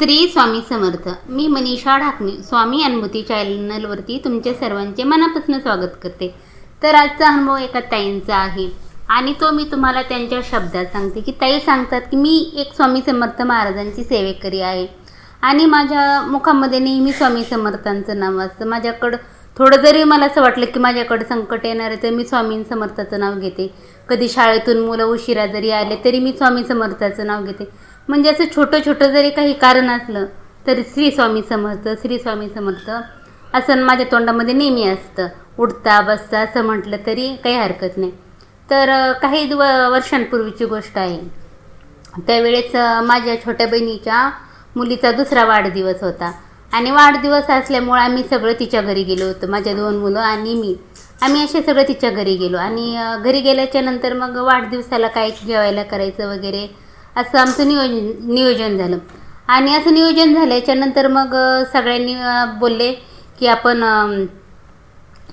श्री स्वामी समर्थ. मी मनीषा ढाकणे. स्वामी अनुभूती चॅनलवरती तुमच्या सर्वांचे मनापासून स्वागत करते. तर आजचा अनुभव एका ताईंचा आहे. आणि तो मी तुम्हाला त्यांच्या शब्दात सांगते की ताई सांगतात की मी एक स्वामी समर्थ महाराजांची सेवेकरी आहे. आणि माझ्या मुखामध्ये नेहमी स्वामी समर्थांचं नाव असतं. माझ्याकडं थोडं जरी मला असं वाटलं की माझ्याकडे संकट येणार आहे तर मी स्वामी समर्थाचं नाव घेते. कधी शाळेतून मुलं उशिरा जरी आले तरी मी स्वामी समर्थाचं नाव घेते. म्हणजे असं छोटं छोटं जरी काही कारण असलं तरी श्री स्वामी समर्थ श्री स्वामी समर्थ असं माझ्या तोंडामध्ये नेहमी असतं. उठता बसता असं म्हटलं तरी काही हरकत नाही. तर काही दिव वर्षांपूर्वीची गोष्ट आहे. त्यावेळेस माझ्या छोट्या बहिणीच्या मुलीचा दुसरा वाढदिवस होता. आणि वाढदिवस असल्यामुळे आम्ही सगळं तिच्या घरी गेलो होतो. माझ्या दोन मुलं आणि मी. आम्ही असे सगळं तिच्या घरी गेलो. आणि घरी गेल्याच्यानंतर मग वाढदिवसाला काय जेवायला करायचं वगैरे असं आमचं नियोजन नियोजन झालं. आणि असं नियोजन झाल्याच्यानंतर मग सगळ्यांनी बोलले की आपण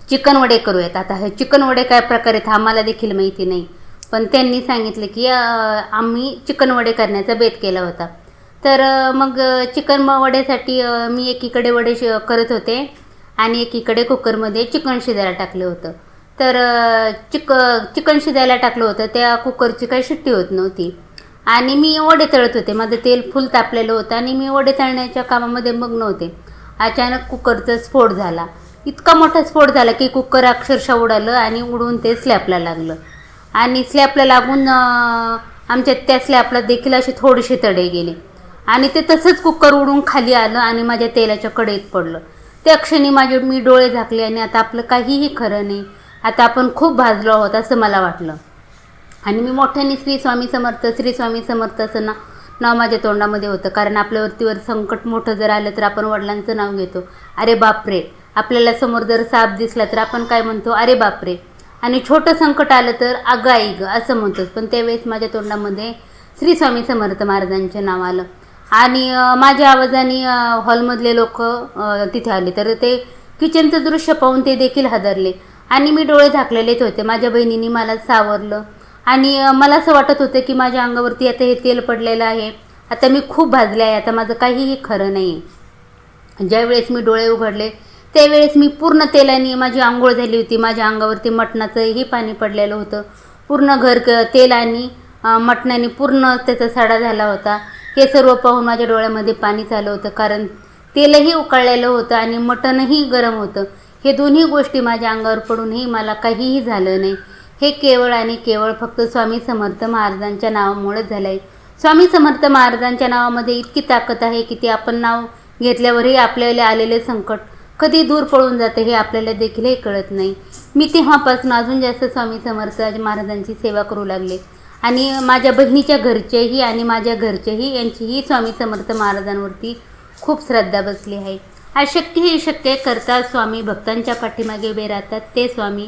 चिकन वडे करूयात. आता हे चिकन वडे काय प्रकार आहेत आम्हाला देखील माहिती नाही. पण त्यांनी सांगितलं की आम्ही चिकन वडे करण्याचा बेत केला होता. तर मग चिकन म- वड्यासाठी मी एकीकडे वडे श- करत होते आणि एकीकडे कुकरमध्ये चिकन शिजायला टाकलं होतं. तर चिक चिकन शिजायला टाकलं होतं त्या कुकरची काही शिट्टी होत नव्हती. आणि मी वडे तळत होते. माझं तेल फुल तापलेलं होतं आणि मी वडे तळण्याच्या कामामध्ये मग्न होते. अचानक कुकरचा स्फोट झाला. इतका मोठा स्फोट झाला की कुकर अक्षरशः उडालं आणि उडून ते स्लॅपला लागलं. आणि स्लॅपला लागून आमच्या त्या स्लॅबला देखील असे थोडेसे तडे गेले. आणि ते तसंच कुकर उडून खाली आलं आणि माझ्या तेलाच्या कडेत पडलं. त्या क्षणी माझे मी डोळे झाकले आणि आता आपलं काहीही खरं नाही. आता आपण खूप भाजलो आहोत असं मला वाटलं. आणि मी मोठ्याने श्री स्वामी समर्थ श्री स्वामी समर्थ असं ना नाव माझ्या तोंडामध्ये होतं. कारण आपल्यावरतीवर संकट मोठं जर आलं तर आपण वडिलांचं नाव घेतो. अरे बापरे! आपल्याला समोर जर साप दिसला तर आपण काय म्हणतो? अरे बापरे! आणि छोटं संकट आलं तर अगं आई ग असं म्हणतोच पण त्यावेळेस माझ्या तोंडामध्ये श्री स्वामी समर्थ महाराजांचे नाव आलं. आणि माझ्या आवाजाने हॉलमधले लोक तिथे आले. तर ते किचनचं दृश्य पाहून ते देखील हादरले. आणि मी डोळे झाकलेलेच होते. माझ्या बहिणीने मला सावरलं. आणि मला असं वाटत होतं की माझ्या अंगावरती आता हे तेल पडलेलं आहे. आता मी खूप भाजले आहे. आता माझं काहीही खरं नाही आहे ज्यावेळेस मी डोळे उघडले त्यावेळेस मी पूर्ण तेलाने माझी आंघोळ झाली होती. माझ्या अंगावरती मटणाचंही पाणी पडलेलं होतं. पूर्ण घर क- तेलाने मटणाने पूर्ण त्याचा साडा झाला होता. हे सर्व पाहून माझ्या डोळ्यामध्ये पाणी चालू होतं. कारण तेलही उकळलेलं होतं आणि मटणही गरम होतं. हे दोन्ही गोष्टी माझ्या अंगावर पडूनही मला काहीही झालं नाही. हे केवळ आणि केवळ फक्त स्वामी समर्थ महाराजांच्या नावामुळेच झालं आहे स्वामी समर्थ महाराजांच्या नावामध्ये इतकी ताकद आहे की ते आपण नाव घेतल्यावरही आपल्याला आलेले संकट कधी दूर पळून जाते हे आपल्याला देखीलही कळत नाही. मी तेव्हापासून अजून जास्त स्वामी समर्थ महाराजांची सेवा करू लागले. आणि माझ्या बहिणीच्या घरचेही आणि माझ्या घरचेही यांचीही स्वामी समर्थ महाराजांवरती खूप श्रद्धा बसली आहे. अशक्य हे शक्य करता स्वामी भक्तांच्या पाठीमागे उभे राहतात ते स्वामी